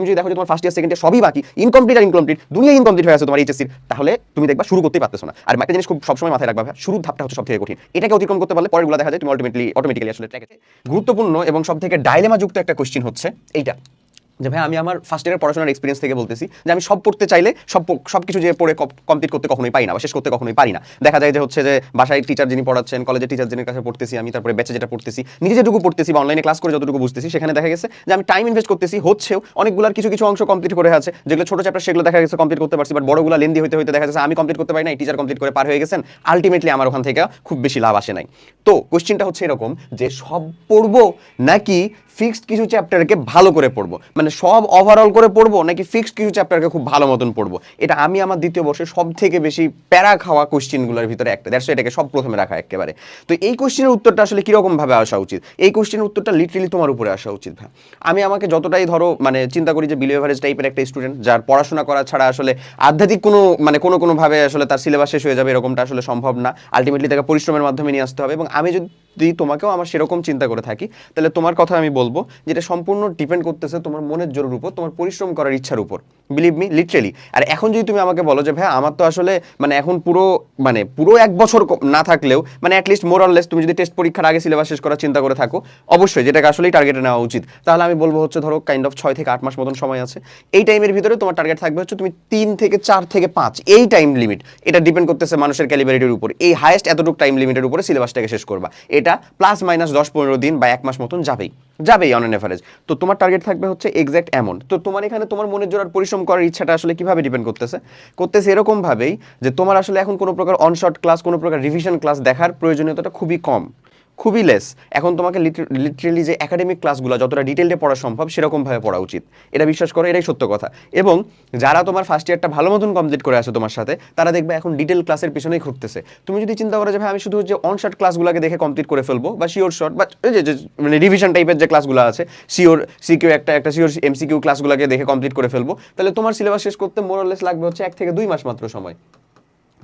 তুমি যদি দেখো যে তোমার ফার্স্ট ইয়ার সেকেন্ড ইয়ার সবই বাকি ইনকমপ্লিট আর ইনকমপ্লিট দুনিয়া ইনকমপ্লিট হয়ে আছে তোমার এইচএসসির তাহলে তুমি দেখবা শুরু করতেই পারতেছো না। আর একটা জিনিস খুব সবসময় মাথায় রাখবা শুরুর ধাপটা হচ্ছে সব থেকে কঠিন। এটাকে অতিক্রম করতে পারলে পরেরগুলো দেখা যায়, তুমি অটোমেটিক্যালি অটোমেটিক্যালি আসলে ট্র্যাকে গুরুত্বপূর্ণ এবং সব থেকে ডাইলেমা যুক্ত একটা কোশ্চিন হচ্ছে এইটা। যে, ভাই, আমি আমার ফার্স্ট ইয়ারের পড়াশোনার এক্সপিরিয়েন্স থেকে বলতেছি যে, আমি সব পড়তে চাইলে সব সব কিছু যে পড়ে কমপ্লিট করতে কখনোই পারি না বা শেষ করতে কখনোই পারি না। দেখা যায় যে, হচ্ছে যে, বাসায় টিচার যিনি পড়াচ্ছেন কলেজের টিচার যিনি কাছে পড়তেছি, আমি তারপরে ব্যাচে যেটা পড়তেছি, নিজে যেটুকু পড়তেছি বা অনলাইনে ক্লাস করে যতটুকু বুঝতেছি, সেখানে দেখা গেছে যে, আমি টাইম ইনভেস্ট করতেছি, হচ্ছেও অনেকগুলোর কিছু কিছু অংশ কমপ্লিট করে আছে। যেগুলো ছোট চ্যাপ্টার সেগুলো দেখা গেছে কমপ্লিট করতে পারছি বাট বড়গুলো লেন্দি হইতে হইতে দেখা যাচ্ছে আমি কমপ্লিট করতে পারি না টিচার কমপ্লিট করে পার হয়ে গেছেন। আলটিমেটলি আমার ওখান থেকে খুব বেশি লাভ আসে নাই। তো কোশ্চেনটা হচ্ছে এরকম যে, সব পড়ব নাকি ফিক্সড কিছু চ্যাপ্টারকে ভালো করে পড়ব? মানে সব ওভারঅল করে পড়ব নাকি ফিক্সড কিছু চ্যাপ্টারকে খুব ভালো মতন পড়ব? এটা আমি আমার দ্বিতীয় বর্ষে সব থেকে বেশি প্যারা খাওয়া কোশ্চেনগুলোর ভিতরে একটা। দ্যাটস এটাকে সব প্রথমে রাখা একেবারে। তো এই কোশ্চেনের উত্তরটা আসলে কীরকম ভাবে আসা উচিত? এই কোশ্চেনের উত্তরটা লিটারেলি তোমার উপরে আসা উচিত ভাই। আমি আমাকে যতটাই ধরো মানে চিন্তা করি যে বিলো এভারেজ টাইপের একটা স্টুডেন্ট যার পড়াশোনা করা ছাড়া আসলে আধ্যাত্মিক কোনো মানে কোনো কোনো ভাবে আসলে তার সিলেবাস শেষ হয়ে যাবে এরকমটা আসলে সম্ভব না। আলটিমেটলি তাকে পরিশ্রমের মাধ্যমে নিয়ে আসতে হবে এবং আমি যদি যদি তোমাকেও আমার সেরকম চিন্তা করে থাকি, তাহলে তোমার কথা আমি বলব যেটা সম্পূর্ণ ডিপেন্ড করতেছে তোমার মনের জোরের উপর, তোমার পরিশ্রম করার ইচ্ছার উপর। বিলিভ মি লিটারেলি আর এখন যদি তুমি আমাকে বলো যে ভাই আমার তো আসলে মানে এখন পুরো মানে পুরো এক বছর না থাকলেও মানে অ্যাটলিস্ট মোর অরলেস তুমি যদি টেস্ট পরীক্ষার আগে সিলেবাস শেষ করার চিন্তা করে থাকো, অবশ্যই যেটাকে আসলেই টার্গেটে নেওয়া উচিত। তাহলে আমি বলব হচ্ছে ধরো কাইন্ড অফ ছয় থেকে আট মাস মতন সময় আছে। এই টাইমের ভিতরে তোমার টার্গেট থাকবে হচ্ছে তুমি তিন থেকে চার থেকে পাঁচ, এই টাইম লিমিট এটা ডিপেন্ড করতেছে মানুষের ক্যালিবারিটির উপর। এই হাইয়েস্ট এতটুকু টাইম লিমিটের উপরে সিলেবাসটাকে শেষ করবা। এটা প্লাস মাইনাস দশ পনেরো দিন বা এক মাস মতন যাবেই যাবেই অন এভারেজ তো তোমার টার্গেট থাকবে হচ্ছে এক্স্যাক্ট অ্যামাউন্ট তো তোমার এখানে তোমার মনের জোর আর পরিশ্রম করার ইচ্ছাটা আসলে কীভাবে ডিপেন্ড করতেছে? করতেছে এরকমভাবেই যে তোমার আসলে এখন কোনো প্রকার অনশর্ট ক্লাস কোনো প্রকার রিভিশন ক্লাস দেখার প্রয়োজনীয়তাটা খুবই কম। খুবই লেস এখন তোমাকে লিটারেলি যে একাডেমিক ক্লাসগুলো যতটা ডিটেলডে পড়া সম্ভব সেরকমভাবে পড়া উচিত। এটা বিশ্বাস করো, এটাই সত্য কথা। এবং যারা তোমার ফার্স্ট ইয়ারটা ভালো মতন কমপ্লিট করে আসে তোমার সাথে, তারা দেখবে এখন ডিটেল ক্লাসের পিছনেই ঘুরতেছে। তুমি যদি চিন্তা করো যে, ভাই, আমি শুধু যে অন শর্ট ক্লাসগুলোকে দেখে কমপ্লিট করে ফেলব বা শিওর শর্ট বা মানে রিভিশন টাইপের যে ক্লাসগুলো আছে শিওর সিকিউ একটা একটা শিওর এমসিকিউ ক্লাসগুলোকে দেখে কমপ্লিট করে ফেলব, তাহলে তোমার সিলেবাস শেষ করতে মোরলেস লাগবে হচ্ছে এক থেকে দুই মাস মাত্র সময়।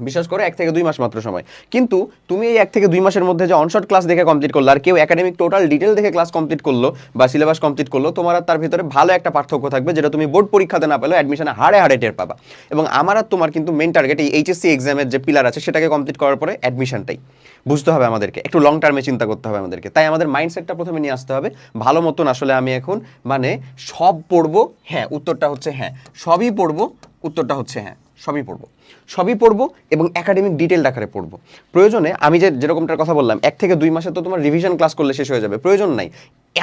বিশ্বাস করে এক থেকে দুই মাস মাত্র সময়। কিন্তু তুমি এই এক থেকে দুই মাসের মধ্যে যে অনশর্ট ক্লাস দেখে কমপ্লিট করল, আর কেউ একাডেমিক টোটাল ডিটেল দেখে ক্লাস কমপ্লিট করল বা সিলেবাস কমপ্লিট করল, তোমার আর তার ভিতরে ভালো একটা পার্থক্য থাকবে যেটা তুমি বোর্ড পরীক্ষাতে না পেলেও অ্যাডমিশনে হাড়ে হাড়ে টের পাবা। এবং আমার আর তোমার কিন্তু মেন টার্গেট এই এইচএসসি এক্সামের যে পিলার আছে, সেটাকে কমপ্লিট করার পরে অ্যাডমিশনটাই বুঝতে হবে আমাদেরকে, একটু লং টার্মে চিন্তা করতে হবে আমাদেরকে। তাই আমাদের মাইন্ডসেটটা প্রথমে নিয়ে আসতে হবে, ভালো মতন আসলে আমি এখন মানে সব পড়ব হ্যাঁ উত্তরটা হচ্ছে হ্যাঁ সবই পড়ব, উত্তরটা হচ্ছে হ্যাঁ। সবই পড়ব। সবই পড়ব এবং একাডেমিক ডিটেল আকারে পড়ব। প্রয়োজনে আমি যে যেরকমটার কথা বললাম, এক থেকে দুই মাসে তো তোমার রিভিশন ক্লাস করলে শেষ হয়ে যাবে। প্রয়োজন নাই।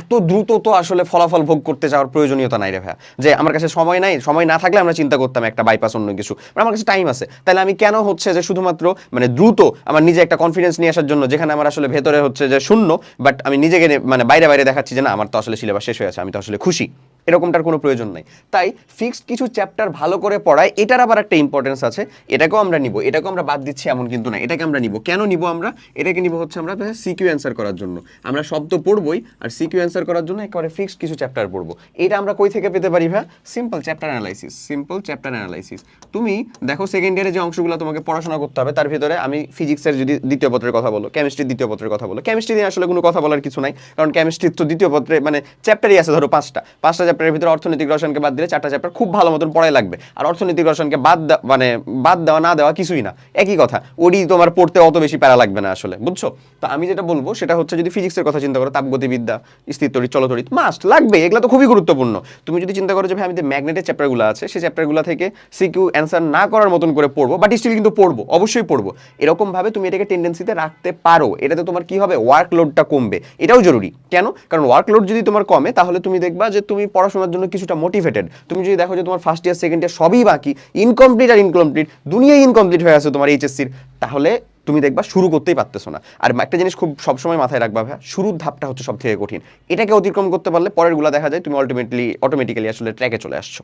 এত দ্রুত তো আসলে ফলাফল ভোগ করতে যাওয়ার প্রয়োজনীয়তা নাই রে ভাইয়া। যে আমার কাছে সময় নাই, সময় না থাকলে আমরা চিন্তা করতাম একটা বাইপাস অন্য কিছু। মানে আমার কাছে টাইম আছে। তাহলে আমি কেন হচ্ছে যে শুধুমাত্র মানে দ্রুত আমার নিজে একটা কনফিডেন্স নিয়ে আসার জন্য, যেখানে আমার আসলে ভেতরে হচ্ছে যে শূন্য বাট আমি নিজেকে মানে বাইরে বাইরে দেখাচ্ছি যে না, আমার তো আসলে সিলেবাস শেষ হয়ে আছে, আমি তো আসলে খুশি। এরকমটার কোনো প্রয়োজন নাই। তাই ফিক্সড কিছু চ্যাপ্টার ভালো করে পড়ায়, এটার আবার একটা ইম্পর্টেন্স আছে। এটাকেও আমরা নিব। এটাকেও আমরা বাদ দিচ্ছি, এমন কিন্তু না। এটাকে আমরা নিব। কেন নিব আমরা? এটাকে নিব হচ্ছে আমরা সিকিউ অ্যান্সার করার জন্য। আমরা শব্দ পড়বই, আর সিকিউ অ্যান্সার করার জন্য একেবারে ফিক্সড কিছু চ্যাপ্টার পড়ব। এটা আমরা কই থেকে পেতে পারি ভাই simple chapter analysis simple chapter analysis তুমি দেখো সেকেন্ড ইয়ারে যে অংশগুলো তোমাকে পড়াশোনা করতে হবে, তার ভিতরে আমি ফিজিক্সের যদি দ্বিতীয় পত্রের কথা বলো কেমিস্ট্রির দ্বিতীয় পত্রের কথা বলো কেমিস্ট্রি নিয়ে আসলে কোনো কথা বলার কিছু নাই, কারণ কেমিস্ট্রির তো দ্বিতীয় পত্রে মানে চ্যাপ্টারই আছে ধরো পাঁচটা। পাঁচটা চ্যাপ্টারের ভিতরে অর্থনৈতিক রসায়নকে বাদ দিলে চারটা চ্যাপ্টার খুব ভালো মতন পড়াই লাগবে। আর অর্থনৈতিক রসায়নকে বাদ মানে বাদ দেওয়া, না দেওয়া কিছুই না। একই কথা, ওরই তোমার পড়তে অত বেশি প্যারা লাগবে না আসলে, বুঝছ? তো আমি যেটা বলব, সেটা হচ্ছে যদি ফিজিক্সের কথা চিন্তা করো, তাপগতিবিদ্যা স্থিরতড়িৎ চলতড়িৎ মাস্ট লাগবে এগুলো তো খুবই গুরুত্বপূর্ণ। তুমি যদি চিন্তা করো যে, ভাই, আমি যে ম্যাগনেটের চ্যাপ্টারগুলো আছে, সেই চ্যাপ্টারগুলো থেকে সিকিউ অ্যান্সার না করার মতন করে পড়ব বাট স্টিল কিন্তু পড়ব, অবশ্যই পড়ব। এরকমভাবে তুমি এটাকে টেন্ডেন্সিতে রাখতে পারো। এটাতে তোমার কি হবে? ওয়ার্কলোডটা কমবে। এটাও জরুরি। কেন? কারণ ওয়ার্কলোড যদি তোমার কমে, তাহলে তুমি দেখবা যে, তুমি পড়াশোনার জন্য কিছুটা মোটিভেটেড তুমি যদি দেখো যে, তোমার ফার্স্ট ইয়ার সেকেন্ড ইয়ার সবই বাকি ইনকমপ্লিট আর ইনকমপ্লিট দুনিয়াই ইনকমপ্লিট হয়ে আছে তোমার এইচএসসির তাহলে তুমি দেখবা শুরু করতেই পারতেছো না। আর একটা জিনিস খুব সবসময় মাথায় রাখবা ভাই শুরুর ধাপটা হচ্ছে সব থেকে কঠিন। এটাকে অতিক্রম করতে পারলে পরেরগুলা দেখা যায় তুমি আলটিমেটলি অটোমেটিক্যালি আসলে ট্র্যাকে চলে আসছো।